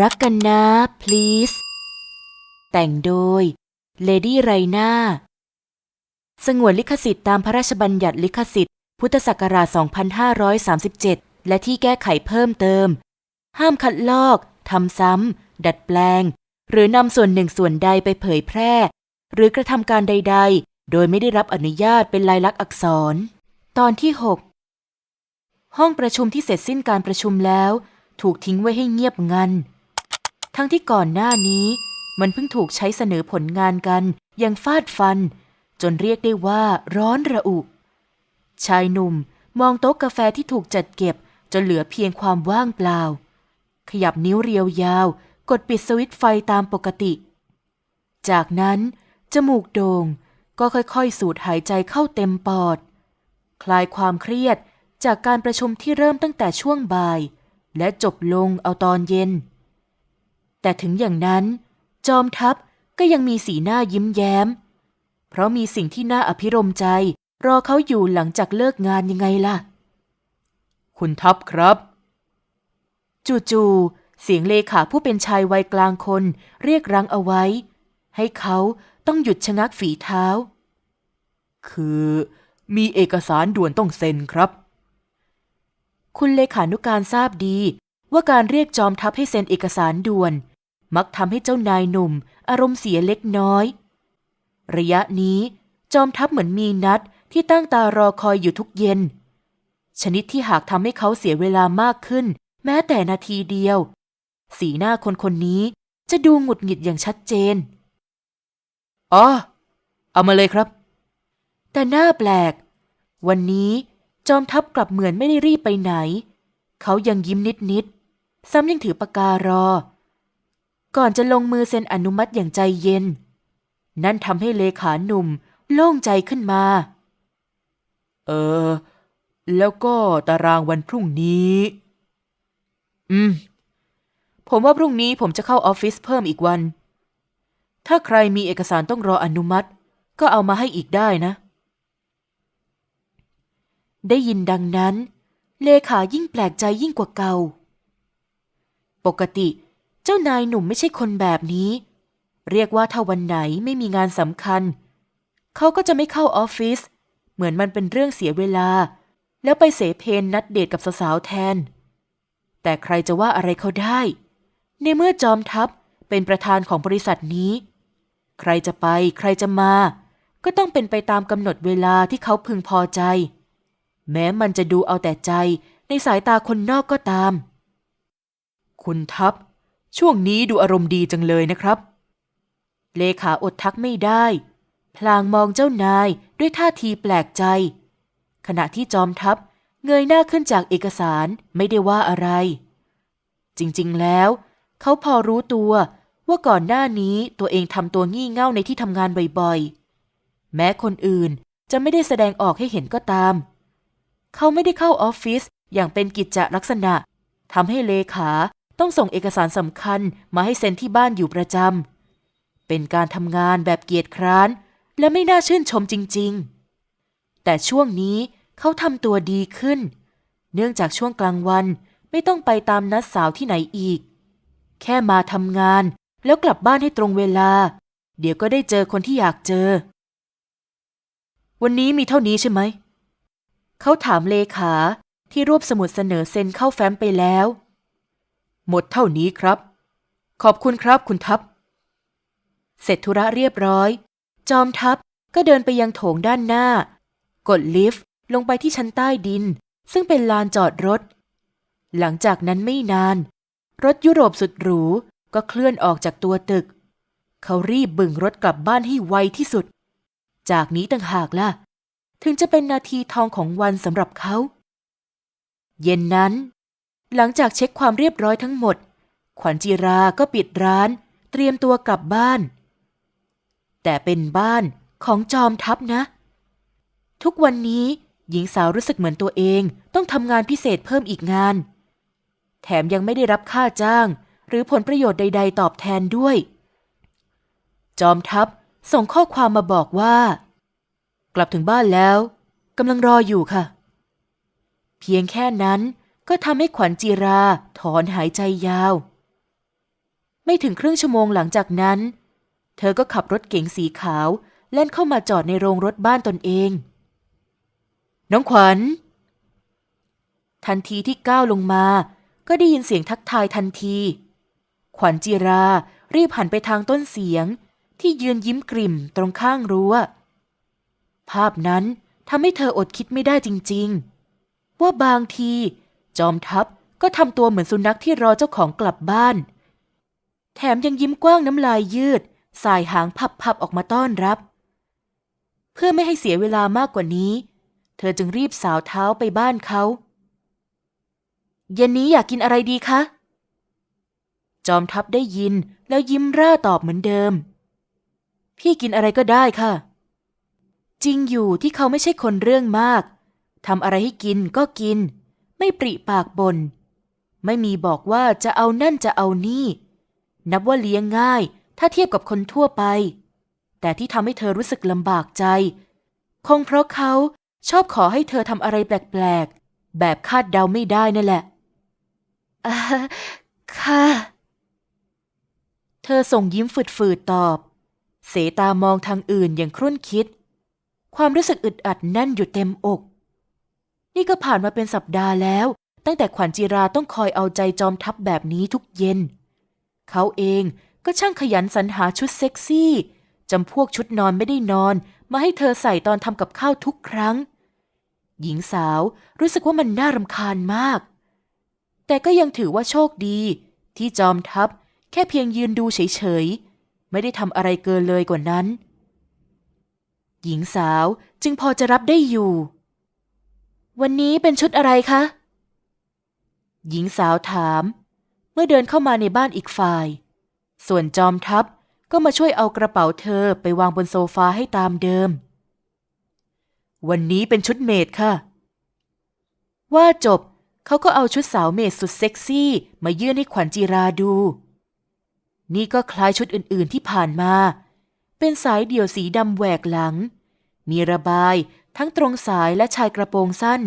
รักกันนะ please แต่งโดย Lady r a i n a สงวนลิขสิทธิ์ตามพระราชบัญญัติลิขสิทธิ์ พุทธศักราช 2537 และที่แก้ไขเพิ่มเติม ห้ามคัดลอกทำซ้ำ ดัดแปลง หรือนำส่วนหนึ่งส่วนใดไปเผยแพร่ หรือกระทำการใด ๆ โดยไม่ได้รับอนุญาตเป็นลายลักษณ์อักษร ตอนที่ 6 ห้องประชุมที่เสร็จสิ้นการประชุมแล้ว ถูกทิ้งไว้ให้เงียบงัน ทั้งที่ก่อนหน้านี้ มันเพิ่งถูกใช้เสนอผลงานกันอย่างฟาดฟัน จนเรียกได้ว่าร้อนระอุ ชายหนุ่มมองโต๊ะกาแฟที่ถูกจัดเก็บ จนเหลือเพียงความว่างเปล่า ขยับนิ้วเรียวยาว กดปิดสวิตช์ไฟตามปกติ จากนั้น จมูกโด่งก็ค่อยๆ สูดหายใจเข้าเต็มปอด คลายความเครียดจากการประชุมที่เริ่มตั้งแต่ช่วงบ่าย และจบลงเอาตอนเย็น แต่ถึงอย่างนั้น จอมทัพก็ยังมีสีหน้ายิ้มแย้ม เพราะมีสิ่งที่น่าอภิรมใจ รอเขาอยู่หลังจากเลิกงานยังไงล่ะ คุณทัพครับ จู่ๆเสียงเลขาผู้เป็นชายวัยกลางคนเรียกรั้งเอาไว้ ให้เขาต้องหยุดชะงักฝีเท้า คือมีเอกสารด่วนต้องเซ็นครับ คุณเลขานุการทราบดีว่าการเรียกจอมทัพให้เซ็นเอกสารด่วน มักทำให้เจ้านายหนุ่ม อารมณ์เสียเล็กน้อย ระยะนี้จอมทัพเหมือนมีนัดที่ตั้งตารอคอยอยู่ทุกเย็น ชนิดที่หากทำให้เขาเสียเวลามากขึ้น แม้แต่นาทีเดียว สีหน้าคนคนนี้จะดูหงุดหงิดอย่างชัดเจน อ๋อ เอามาเลยครับ แต่หน้าแปลก วันนี้จอมทัพกลับเหมือนไม่ได้รีบไปไหน เขายังยิ้มนิดๆซ้ำยังถือปากการอ ก่อนจะลงมือเซ็นอนุมัติอย่างใจเย็น นั่นทำให้เลขาหนุ่มโล่งใจขึ้นมา เออ แล้วก็ตารางวันพรุ่งนี้ อืม ผมว่าพรุ่งนี้ผมจะเข้าออฟฟิศเพิ่มอีกวัน ถ้าใครมีเอกสารต้องรออนุมัติ ก็เอามาให้อีกได้นะ ได้ยินดังนั้น เลขายิ่งแปลกใจยิ่งกว่าเก่า ปกติเจ้านายหนุ่มไม่ใช่คนแบบนี้ เรียกว่าถ้าวันไหนไม่มีงานสำคัญ เขาก็จะไม่เข้าออฟฟิศเหมือนมันเป็นเรื่องเสียเวลา แล้วไปเสเพนนัดเดทกับสาวๆแทน แต่ใครจะว่าอะไรเขาได้ ในเมื่อจอมทัพเป็นประธานของบริษัทนี้ ใครจะไปใครจะมา ก็ต้องเป็นไปตามกำหนดเวลาที่เขาพึงพอใจ แม้มันจะดูเอาแต่ใจในสายตาคนนอกก็ตาม คุณทัพ ช่วงนี้ดูอารมณ์ดีจังเลยนะครับ เลขาอดทักไม่ได้ พลางมองเจ้านายด้วยท่าทีแปลกใจ ขณะที่จอมทัพเงยหน้าขึ้นจากเอกสารไม่ได้ว่าอะไร จริงๆแล้ว เขาพอรู้ตัวว่าก่อนหน้านี้ตัวเองทำตัวงี่เง่าในที่ทำงานบ่อยๆ แม้คนอื่นจะไม่ได้แสดงออกให้เห็นก็ตาม เขาไม่ได้เข้าออฟฟิศอย่างเป็นกิจจลักษณะทำให้เลขา ต้องส่งเอกสารสำคัญมาให้เซ็นที่บ้านอยู่ประจำ เป็นการทำงานแบบเกียจคร้าน และไม่น่าชื่นชมจริง ๆ แต่ช่วงนี้เขาทำตัวดีขึ้น เนื่องจากช่วงกลางวันไม่ต้องไปตามนัดสาวที่ไหนอีก แค่มาทำงานแล้วกลับบ้านให้ตรงเวลา เดี๋ยวก็ได้เจอคนที่อยากเจอ วันนี้มีเท่านี้ใช่ไหม เขาถามเลขาที่รวบสมุดเสนอเซ็นเข้าแฟ้มไปแล้ว หมดเท่านี้ครับ ขอบคุณครับคุณทัพ เสร็จธุระเรียบร้อย จอมทัพก็เดินไปยังโถงด้านหน้า กดลิฟต์ลงไปที่ชั้นใต้ดิน ซึ่งเป็นลานจอดรถ หลังจากนั้นไม่นาน รถยุโรปสุดหรูก็เคลื่อนออกจากตัวตึก เขารีบบึงรถกลับบ้านให้ไวที่สุด จากนี้ต่างหากล่ะ ถึงจะเป็นนาทีทองของวันสำหรับเขา เย็นนั้น หลังจากเช็คความเรียบร้อยทั้งหมด ขวัญจีราก็ปิดร้าน เตรียมตัวกลับบ้าน แต่เป็นบ้านของจอมทัพนะ ทุกวันนี้หญิงสาวรู้สึกเหมือนตัวเองต้องทำงานพิเศษเพิ่มอีกงาน แถมยังไม่ได้รับค่าจ้าง หรือผลประโยชน์ใด ๆ ตอบแทนด้วย จอมทัพส่งข้อความมาบอกว่า กลับถึงบ้านแล้วกำลังรออยู่ค่ะ เพียงแค่นั้น ก็ทำให้ขวัญจีราถอนหายใจยาว ไม่ถึงครึ่งชั่วโมงหลังจากนั้น เธอก็ขับรถเก๋งสีขาวแล่นเข้ามาจอดในโรงรถบ้านตนเอง น้องขวัญ ทันทีที่ก้าวลงมา ก็ได้ยินเสียงทักทายทันที ขวัญจีรารีบหันไปทางต้นเสียงที่ยืนยิ้มกริ่มตรงข้างรั้ว ภาพนั้นทำให้เธออดคิดไม่ได้จริง ๆ ว่าบางที จอมทัพก็ทำตัวเหมือนสุนัขที่รอเจ้าของกลับบ้าน แถมยังยิ้มกว้างน้ำลายยืด สายหางพับๆออกมาต้อนรับ เพื่อไม่ให้เสียเวลามากกว่านี้ เธอจึงรีบสาวเท้าไปบ้านเขาเย็นนี้อยากกินอะไรดีคะ จอมทัพได้ยินแล้วยิ้มร่าตอบเหมือนเดิม พี่กินอะไรก็ได้ค่ะ จริงอยู่ที่เขาไม่ใช่คนเรื่องมากทำอะไรให้กินก็กิน ไม่ปริปากบน ไม่มีบอกว่าจะเอานั่นจะเอานี่ นับว่าเลี้ยงง่ายถ้าเทียบกับคนทั่วไป แต่ที่ทำให้เธอรู้สึกลำบากใจ คงเพราะเขาชอบขอให้เธอทำอะไรแปลกๆ แบบคาดเดาไม่ได้นั่นแหละอ่าค่ะ เธอส่งยิ้มฝืดๆตอบ เสตามองทางอื่นอย่างครุ่นคิด ความรู้สึกอึดอัดแน่นอยู่เต็มอก นี่ก็ผ่านมาเป็นสัปดาห์แล้ว ตั้งแต่ขวัญจีราต้องคอยเอาใจจอมทัพแบบนี้ทุกเย็น เขาเองก็ช่างขยันสรรหาชุดเซ็กซี่จำพวกชุดนอนไม่ได้นอน มาให้เธอใส่ตอนทำกับข้าวทุกครั้ง หญิงสาวรู้สึกว่ามันน่ารำคาญมาก แต่ก็ยังถือว่าโชคดี ที่จอมทัพแค่เพียงยืนดูเฉยๆ ไม่ได้ทำอะไรเกินเลยกว่านั้น หญิงสาวจึงพอจะรับได้อยู่ วันนี้เป็นชุดอะไรคะ หญิงสาวถาม เมื่อเดินเข้ามาในบ้านอีกฝ่าย ส่วนจอมทัพก็มาช่วยเอากระเป๋าเธอไปวางบนโซฟาให้ตามเดิม วันนี้เป็นชุดเมดค่ะ ว่าจบเขาก็เอาชุดสาวเมดสุดเซ็กซี่ มายื่นให้ขวัญจีราดู นี่ก็คล้ายชุดอื่นๆที่ผ่านมา เป็นสายเดี่ยวสีดำแหวกหลัง มีระบาย ทั้งตรงสายและชายกระโปรงสั้น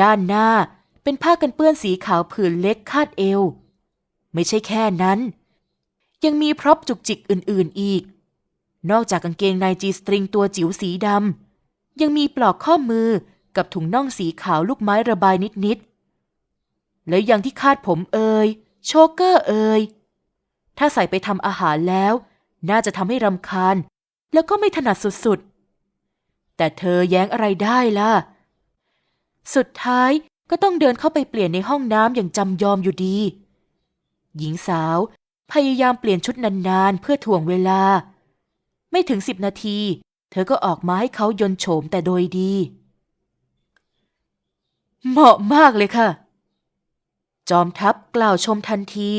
ด้านหน้าเป็นผ้ากันเปื้อนสีขาวผืนเล็กคาดเอว ไม่ใช่แค่นั้น ยังมีพร็อพจุกจิกอื่นๆอีก นอกจากกางเกงในจีสตริงตัวจิ๋วสีดำยังมีปลอกข้อมือกับถุงน่องสีขาวลูกไม้ระบายนิดๆ แล้วยังที่คาดผมเอ่ยโชเกอร์เอ่ยถ้าใส่ไปทำอาหารแล้ว น่าจะทำให้รำคาญ แล้วก็ไม่ถนัดสุดๆ แต่เธอแย้งอะไรได้ล่ะ สุดท้ายก็ต้องเดินเข้าไปเปลี่ยนในห้องน้ำอย่างจำยอมอยู่ดี หญิงสาวพยายามเปลี่ยนชุดนานๆ เพื่อถ่วงเวลา ไม่ถึงสิบนาที เธอก็ออกมาให้เขายนโฉมแต่โดยดี เหมาะมากเลยค่ะ จอมทัพกล่าวชมทันที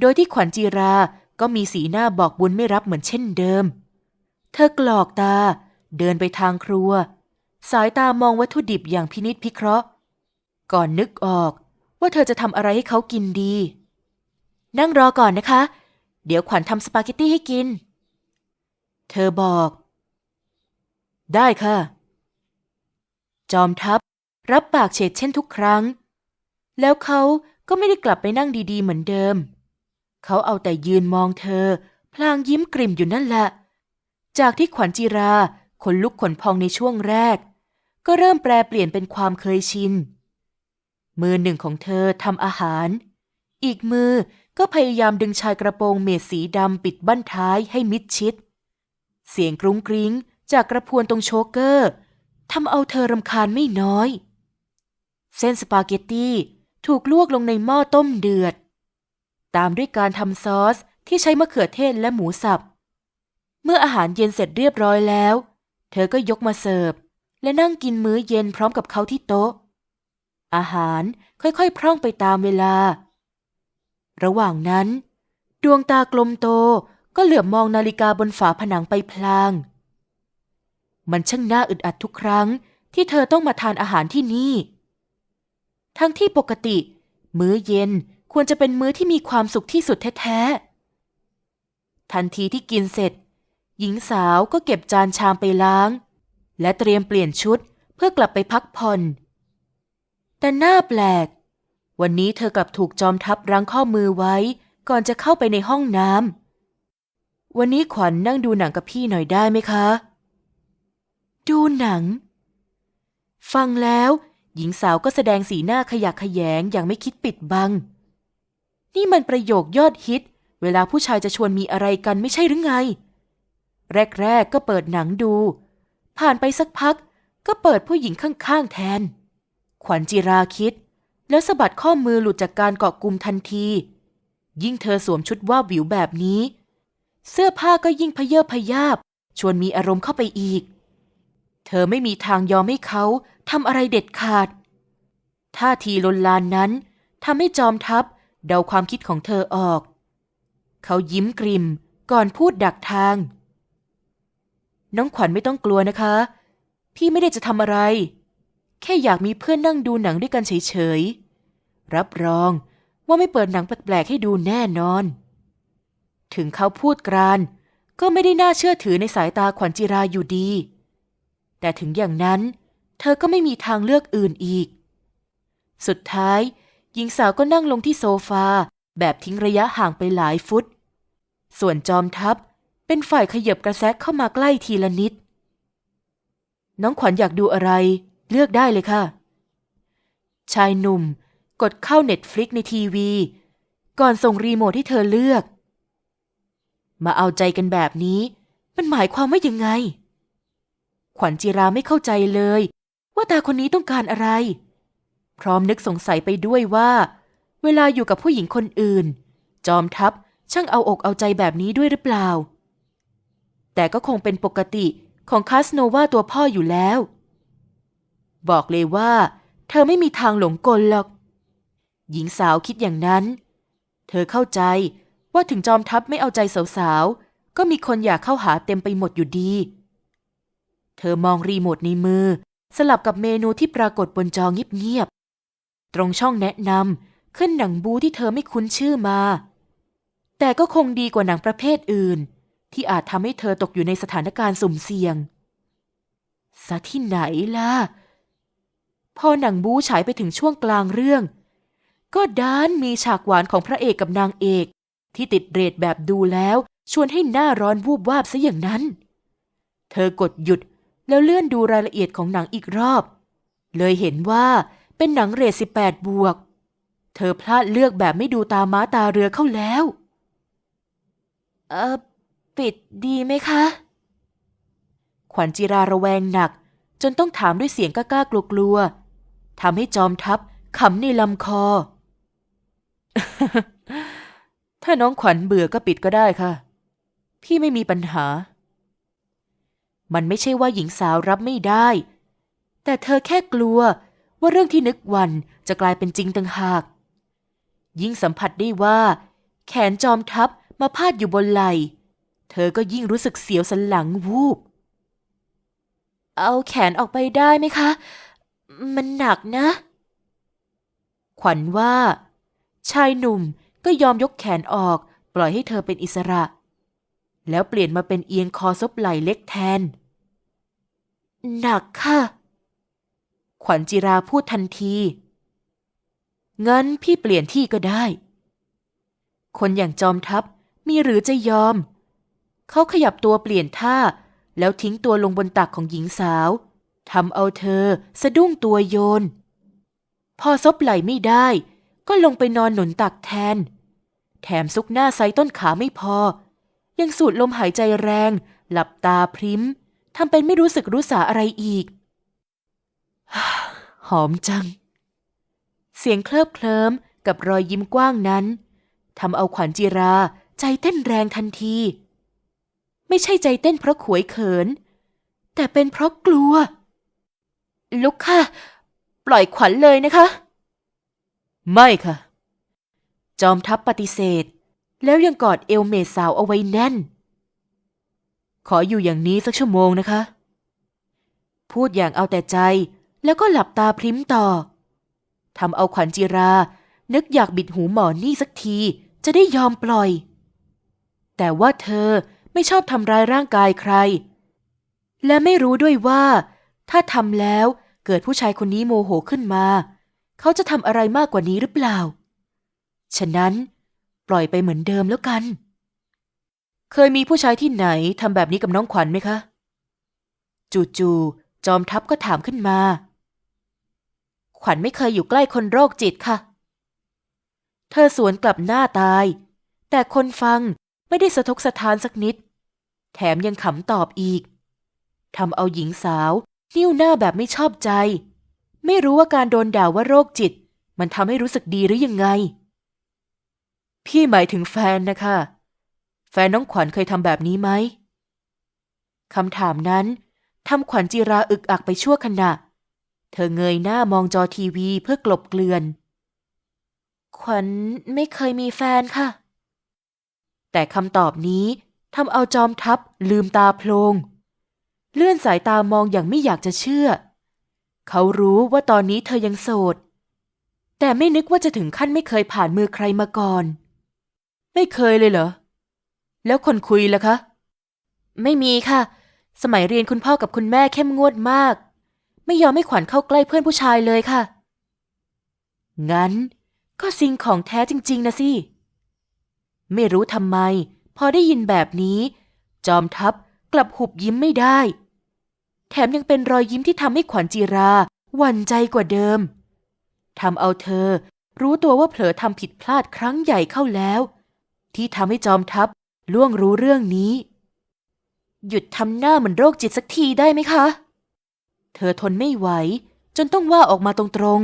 โดยที่ขวัญจีราก็มีสีหน้าบอกบุญไม่รับเหมือนเช่นเดิม เธอกลอกตา เดินไปทางครัว สายตามองวัตถุดิบอย่างพินิษพิเคราะห์ ก่อนนึกออกว่าเธอจะทำอะไรให้เขากินดี นั่งรอก่อนนะคะ เดี๋ยวขวัญทำสปาเกตตี้ให้กิน เธอบอก ได้ค่ะ จอมทัพรับปากเฉดเช่นทุกครั้ง แล้วเขาก็ไม่ได้กลับไปนั่งดีๆ เหมือนเดิม เขาเอาแต่ยืนมองเธอ พลางยิ้มกริ่มอยู่นั่นแหละ จากที่ขวัญจีรา ขนลุกขนพองในช่วงแรก ก็เริ่มแปลเปลี่ยนเป็นความเคยชิน มือหนึ่งของเธอทำอาหาร อีกมือก็พยายามดึงชายกระโปรงเมดสีดำปิดบั้นท้ายให้มิดชิด เสียงกรุ้งกริ้งจากกระพวนตรงโชกเกอร์ทำเอาเธอรำคาญไม่น้อย เส้นสปาเกตตี้ถูกลวกลงในหม้อต้มเดือด ตามด้วยการทำซอสที่ใช้มะเขือเทศและหมูสับ เมื่ออาหารเย็นเสร็จเรียบร้อยแล้ว เธอก็ยกมาเสิร์ฟ และนั่งกินมื้อเย็นพร้อมกับเขาที่โต๊ะ อาหารค่อยๆ พร่องไปตามเวลา ระหว่างนั้น ดวงตากลมโตก็เหลือบมองนาฬิกาบนฝาผนังไปพลาง มันช่างน่าอึดอัดทุกครั้งที่เธอต้องมาทานอาหารที่นี่ ทั้งที่ปกติ มื้อเย็นควรจะเป็นมื้อที่มีความสุขที่สุดแท้ๆ ทันทีที่กินเสร็จ หญิงสาวก็เก็บจานชามไปล้าง และเตรียมเปลี่ยนชุดเพื่อกลับไปพักผ่อน แต่น่าแปลก วันนี้เธอกลับถูกจอมทัพรั้งข้อมือไว้ ก่อนจะเข้าไปในห้องน้ำวันนี้ขวัญนั่งดูหนังกับพี่หน่อยได้ไหมคะ ดูหนัง ฟังแล้ว หญิงสาวก็แสดงสีหน้าขยักขยงอย่างไม่คิดปิดบัง นี่มันประโยคยอดฮิต เวลาผู้ชายจะชวนมีอะไรกันไม่ใช่หรือไง แรก ๆ ก็เปิดหนังดู ผ่านไปสักพักก็เปิดผู้หญิงข้างๆแทน ขวัญจิราคิด แล้วสะบัดข้อมือหลุดจากการเกาะกลุ่มทันที ยิ่งเธอสวมชุดว่าวิวแบบนี้ เสื้อผ้าก็ยิ่งพเยอพยาบ ชวนมีอารมณ์เข้าไปอีก เธอไม่มีทางยอมให้เขาทำอะไรเด็ดขาด ท่าทีลนลานนั้นทำให้จอมทัพเดาความคิดของเธอออก เขายิ้มกริมก่อนพูดดักทาง น้องขวัญไม่ต้องกลัวนะคะ พี่ไม่ได้จะทำอะไร แค่อยากมีเพื่อนนั่งดูหนังด้วยกันเฉยๆ รับรองว่าไม่เปิดหนังแปลกๆให้ดูแน่นอน ถึงเขาพูดกราน ก็ไม่ได้น่าเชื่อถือในสายตาขวัญจิราอยู่ดี แต่ถึงอย่างนั้น เธอก็ไม่มีทางเลือกอื่นอีก สุดท้าย หญิงสาวก็นั่งลงที่โซฟาแบบทิ้งระยะห่างไปหลายฟุต ส่วนจอมทัพ เป็นฝ่ายขยับกระแซกเข้ามาใกล้ทีละนิด น้องขวัญอยากดูอะไร เลือกได้เลยค่ะ ชายหนุ่ม กดเข้าเน็ตฟลิกในทีวี ก่อนส่งรีโมทให้เธอเลือก มาเอาใจกันแบบนี้ มันหมายความว่ายังไง ขวัญจิราไม่เข้าใจเลย ว่าตาคนนี้ต้องการอะไร พร้อมนึกสงสัยไปด้วยว่า เวลาอยู่กับผู้หญิงคนอื่น จอมทัพช่างเอาอกเอาใจแบบนี้ด้วยหรือเปล่า แต่ก็คงเป็นปกติของคาสโนวาตัวพ่ออยู่แล้ว บอกเลยว่า เธอไม่มีทางหลงกลหรอก หญิงสาวคิดอย่างนั้น เธอเข้าใจว่าถึงจอมทัพไม่เอาใจสาวๆ ก็มีคนอยากเข้าหาเต็มไปหมดอยู่ดี เธอมองรีโมทในมือ สลับกับเมนูที่ปรากฏบนจอเงียบๆ ตรงช่องแนะนำขึ้นหนังบูที่เธอไม่คุ้นชื่อมา แต่ก็คงดีกว่าหนังประเภทอื่น ที่อาจทำให้เธอตกอยู่ในสถานการณ์สุ่มเสี่ยงซะที่ไหนล่ะ พอหนังบูฉายไปถึงช่วงกลางเรื่อง ก็ด้านมีฉากหวานของพระเอกกับนางเอก ที่ติดเรทแบบดูแล้วชวนให้หน้าร้อนวูบวาบซะอย่างนั้น เธอกดหยุดแล้วเลื่อนดูรายละเอียดของหนังอีกรอบ เลยเห็นว่าเป็นหนังเรท18 บวก เธอพลาดเลือกแบบไม่ดูตาม้าตาเรือเข้าแล้ว เออ ปิดดีไหมคะ ขวัญจิราระแวงหนัก จนต้องถามด้วยเสียงกล้าๆกลัวๆทำให้จอมทัพขำในลำคอ ถ้าน้องขวัญเบื่อก็ปิดก็ได้ค่ะ พี่ไม่มีปัญหา มันไม่ใช่ว่าหญิงสาวรับไม่ได้ แต่เธอแค่กลัวว่าเรื่องที่นึกวันจะกลายเป็นจริงต่างหาก ยิ่งสัมผัสได้ว่า แขนจอมทัพมาพาดอยู่บนไหล่ เธอก็ยิ่งรู้สึกเสียวสันหลังวูบ เอาแขนออกไปได้ไหมคะ มันหนักนะ ขวัญว่า ชายหนุ่มก็ยอมยกแขนออกปล่อยให้เธอเป็นอิสระ แล้วเปลี่ยนมาเป็นเอียงคอซบไหล่เล็กแทน หนักค่ะ ขวัญจิราพูดทันทีงั้นพี่เปลี่ยนที่ก็ได้ คนอย่างจอมทัพมีหรือจะยอม เขาขยับตัวเปลี่ยนท่า แล้วทิ้งตัวลงบนตักของหญิงสาวทำเอาเธอสะดุ้งตัวโยน พอซบไหล่ไม่ได้ ก็ลงไปนอนหนุนตักแทน แถมซุกหน้าไซต้นขาไม่พอ ยังสูดลมหายใจแรง หลับตาพริมทำเป็นไม่รู้สึกรู้สาอะไรอีก หอมจัง เสียงเคลิบเคลิ้มกับรอยยิ้มกว้างนั้นทำเอาขวัญจิราใจเต้นแรงทันที ไม่ใช่ใจเต้นเพราะขวยเขิน แต่เป็นเพราะกลัว ลุกค่ะ ปล่อยขวัญเลยนะคะ ไม่ค่ะ จอมทัพปฏิเสธ แล้วยังกอดเอวเมดสาวเอาไว้แน่น ขออยู่อย่างนี้สักชั่วโมงนะคะ พูดอย่างเอาแต่ใจแล้วก็หลับตาพริ้มต่อทำเอาขวัญจิรา นึกอยากบิดหูหมอนี่สักทีจะได้ยอมปล่อย แต่ว่าเธอ ไม่ชอบทำร้ายร่างกายใคร และไม่รู้ด้วยว่า ถ้าทำแล้วเกิดผู้ชายคนนี้โมโหขึ้นมา เขาจะทำอะไรมากกว่านี้หรือเปล่า ฉะนั้น ปล่อยไปเหมือนเดิมแล้วกัน เคยมีผู้ชายที่ไหนทำแบบนี้กับน้องขวัญไหมคะ จู่ๆจอมทัพก็ถามขึ้นมา ขวัญไม่เคยอยู่ใกล้คนโรคจิตค่ะ เธอสวนกลับหน้าตาย แต่คนฟังไม่ได้สะทกสะท้านสักนิด แถมยังขำตอบอีกทำเอาหญิงสาว นิ้วหน้าแบบไม่ชอบใจ ไม่รู้ว่าการโดนด่าว่าโรคจิต มันทำให้รู้สึกดีหรือยังไง พี่หมายถึงแฟนนะคะ แฟนน้องขวัญเคยทำแบบนี้ไหมคำถามนั้นทำขวัญจีราอึกอักไปชั่วขณะ เธอเงยหน้ามองจอทีวีเพื่อกลบเกลื่อน ขวัญไม่เคยมีแฟนค่ะ แต่คำตอบนี้ ทำเอาจอมทัพลืมตาโพลง เลื่อนสายตามองอย่างไม่อยากจะเชื่อ เขารู้ว่าตอนนี้เธอยังโสด แต่ไม่นึกว่าจะถึงขั้นไม่เคยผ่านมือใครมาก่อน ไม่เคยเลยเหรอ แล้วคนคุยล่ะคะ ไม่มีค่ะ สมัยเรียนคุณพ่อกับคุณแม่เข้มงวดมาก ไม่ยอมให้ขวัญเข้าใกล้เพื่อนผู้ชายเลยค่ะ งั้นก็ซิงของแท้จริง ๆนะสิ ไม่รู้ทำไม พอได้ยินแบบนี้ จอมทัพกลับหุบยิ้มไม่ได้ แถมยังเป็นรอยยิ้มที่ทำให้ขวัญจีราหวั่นใจกว่าเดิมทำเอาเธอ รู้ตัวว่าเผลอทำผิดพลาดครั้งใหญ่เข้าแล้ว ที่ทำให้จอมทัพล่วงรู้เรื่องนี้ หยุดทำหน้าเหมือนโรคจิตสักทีได้ไหมคะ เธอทนไม่ไหว จนต้องว่าออกมาตรง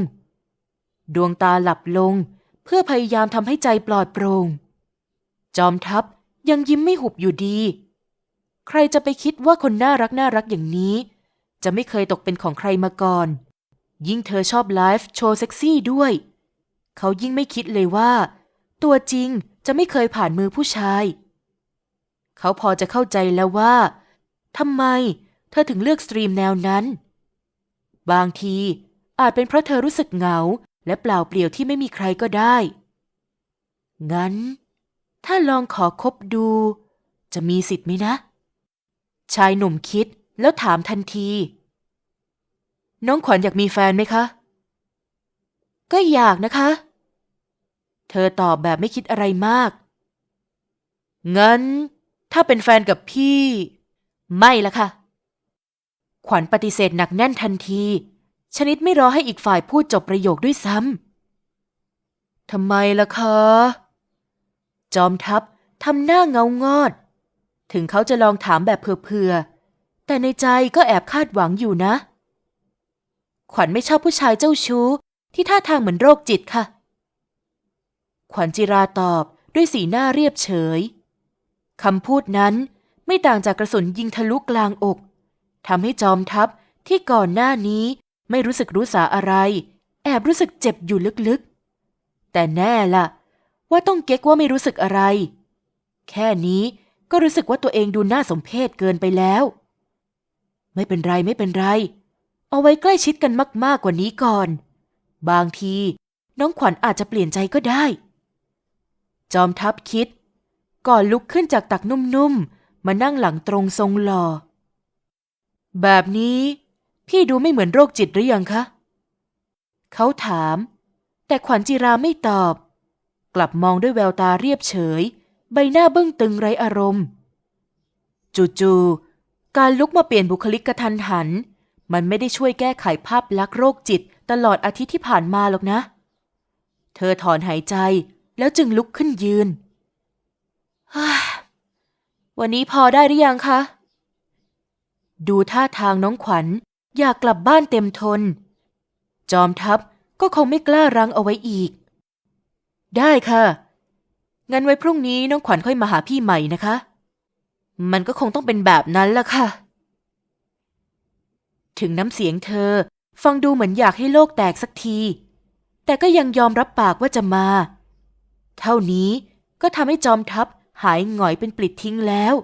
ๆ ดวงตาหลับลง เพื่อพยายามทำให้ใจปลอดโปร่งจอมทัพ ยังยิ้มไม่หุบอยู่ดี ใครจะไปคิดว่าคนน่ารักน่ารักอย่างนี้ จะไม่เคยตกเป็นของใครมาก่อน ยิ่งเธอชอบไลฟ์โชว์เซ็กซี่ด้วย เขายิ่งไม่คิดเลยว่า ตัวจริงจะไม่เคยผ่านมือผู้ชาย เขาพอจะเข้าใจแล้วว่าทำไมเธอถึงเลือกสตรีมแนวนั้น บางทีอาจเป็นเพราะเธอรู้สึกเหงา และเปล่าเปลี่ยวที่ไม่มีใครก็ได้ งั้น ถ้าลองขอคบดู จะมีสิทธิ์ไหมนะ ชายหนุ่มคิดแล้วถามทันที น้องขวัญอยากมีแฟนไหมคะ ก็อยากนะคะ เธอตอบแบบไม่คิดอะไรมาก งั้น ถ้าเป็นแฟนกับพี่ ไม่ละค่ะ ขวัญปฏิเสธหนักแน่นทันที ชนิดไม่รอให้อีกฝ่ายพูดจบประโยคด้วยซ้ำทำไมล่ะคะ จอมทัพทำหน้าเงางอด ถึงเขาจะลองถามแบบเผื่อๆ แต่ในใจก็แอบคาดหวังอยู่นะ ขวัญไม่ชอบผู้ชายเจ้าชู้ที่ท่าทางเหมือนโรคจิตค่ะ ขวัญจิราตอบด้วยสีหน้าเรียบเฉย คำพูดนั้นไม่ต่างจากกระสุนยิงทะลุกลางอกทำให้จอมทัพที่ก่อนหน้านี้ไม่รู้สึกรู้สาอะไร แอบรู้สึกเจ็บอยู่ลึกๆ แต่แน่ล่ะ ว่าต้องเก๊กว่าไม่รู้สึกอะไร แค่นี้ก็รู้สึกว่าตัวเองดูน่าสมเพชเกินไปแล้ว ไม่เป็นไรไม่เป็นไร เอาไว้ใกล้ชิดกันมาก ๆกว่านี้ก่อน บางที น้องขวัญอาจจะเปลี่ยนใจก็ได้ จอมทัพคิด ก่อนลุกขึ้นจากตักนุ่มๆ มานั่งหลังตรงทรงหล่อ แบบนี้ พี่ดูไม่เหมือนโรคจิตหรือยังคะ เขาถาม แต่ขวัญจิราไม่ตอบ กลับมองด้วยแววตาเรียบเฉย ใบหน้าเบื้องตึงไรอารมณ์ จู่ๆการลุกมาเปลี่ยนบุคลิกกระทันหัน มันไม่ได้ช่วยแก้ไขภาพลักษณ์โรคจิตตลอดอาทิตย์ที่ผ่านมาหรอกนะ เธอถอนหายใจแล้วจึงลุกขึ้นยืน วันนี้พอได้หรือยังคะ ดูท่าทางน้องขวัญอยากกลับบ้านเต็มทน จอมทัพก็คงไม่กล้ารั้งเอาไว้อีก ได้ค่ะ งั้นไว้พรุ่งนี้น้องขวัญค่อยมาหาพี่ใหม่นะคะ มันก็คงต้องเป็นแบบนั้นละค่ะ ถึงน้ำเสียงเธอ ฟังดูเหมือนอยากให้โลกแตกสักที แต่ก็ยังยอมรับปากว่าจะมา เท่านี้ก็ทำให้จอมทัพหายหงอยเป็นปลิดทิ้งแล้ว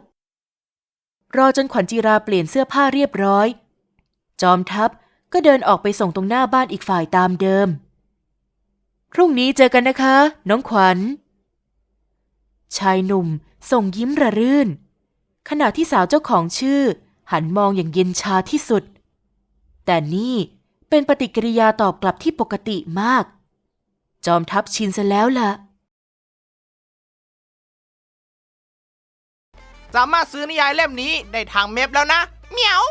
รอจนขวัญจีราเปลี่ยนเสื้อผ้าเรียบร้อย จอมทัพก็เดินออกไปส่งตรงหน้าบ้านอีกฝ่ายตามเดิม พรุ่งนี้เจอกันนะคะ น้องขวัญ ชายหนุ่มส่งยิ้มระรื่น ขณะที่สาวเจ้าของชื่อ หันมองอย่างเย็นชาที่สุด แต่นี่เป็นปฏิกิริยาตอบกลับที่ปกติมาก จอมทัพชินซะแล้วละ่ะ สามารถซื้อนิยายเล่มนี้ได้ทางเมพแล้วนะเหมียว